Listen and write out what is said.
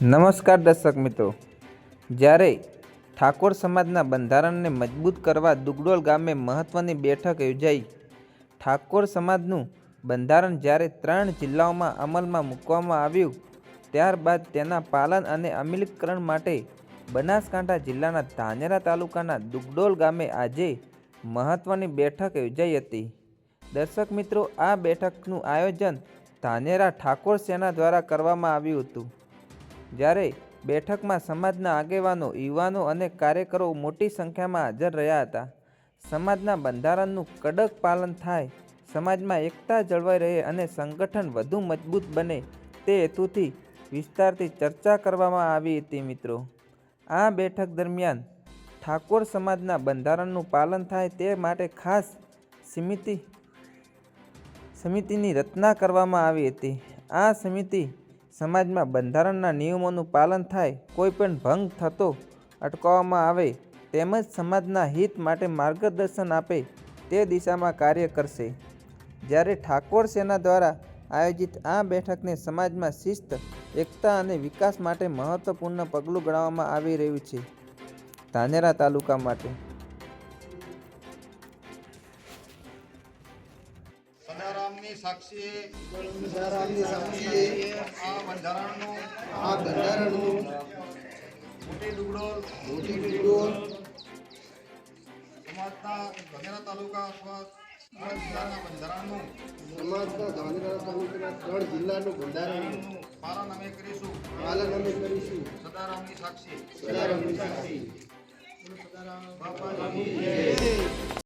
નમસ્કાર દર્શક મિત્રો. જ્યારે ઠાકોર સમાજના બંધારણને મજબૂત કરવા દુગડોલ ગામે મહત્ત્વની બેઠક યોજાઈ, ઠાકોર સમાજનું બંધારણ જ્યારે ત્રણ જિલ્લાઓમાં અમલમાં મૂકવામાં આવ્યું, ત્યારબાદ તેના પાલન અને અમલીકરણ માટે બનાસકાંઠા જિલ્લાના ધાનેરા તાલુકાના દુગડોલ ગામે આજે મહત્ત્વની બેઠક યોજાઈ હતી. દર્શક મિત્રો, આ બેઠકનું આયોજન ધાનેરા ઠાકોર સેના દ્વારા કરવામાં આવ્યું હતું. જ્યારે બેઠકમાં સમાજના આગેવાનો, યુવાનો અને કાર્યકરો મોટી સંખ્યામાં હાજર રહ્યા હતા. સમાજના બંધારણનું કડક પાલન થાય, સમાજમાં એકતા જળવાઈ રહે અને સંગઠન વધુ મજબૂત બને તે હેતુથી વિસ્તારથી ચર્ચા કરવામાં આવી હતી મિત્રો. આ બેઠક દરમિયાન ઠાકોર સમાજના બંધારણનું પાલન થાય તે માટે ખાસ સમિતિ, સમિતિની રચના કરવામાં આવી હતી. આ સમિતિ સમાજમાં બંધારણના નિયમોનું પાલન થાય, કોઈ પણ ભંગ થતો અટકાવવામાં આવે, તેમજ સમાજના હિત માટે માર્ગદર્શન આપે, તે દિશામાં કાર્ય કરશે. જ્યારે ઠાકોર સેના દ્વારા આયોજિત આ બેઠકને સમાજમાં શિસ્ત, એકતા અને વિકાસ માટે મહત્વપૂર્ણ પગલું ગણવામાં આવી રહ્યું છે. ધાનેરા તાલુકા માટે સદારામની સાક્ષીએ આ બંધારણનું આ બંધારણનું મોટી ડુગડોલ મોટી ડુંગર સમાજના ધનેરા તાલુકા અથવા બંધારણનું સમાજના ધાનેરા તાલુકાના ત્રણ જિલ્લાનું બંધારણ પાલન અમે કરીશું. પાલન અમે કરીશું. સદારામની સાક્ષી. સદારામની સાક્ષી. બાપાજી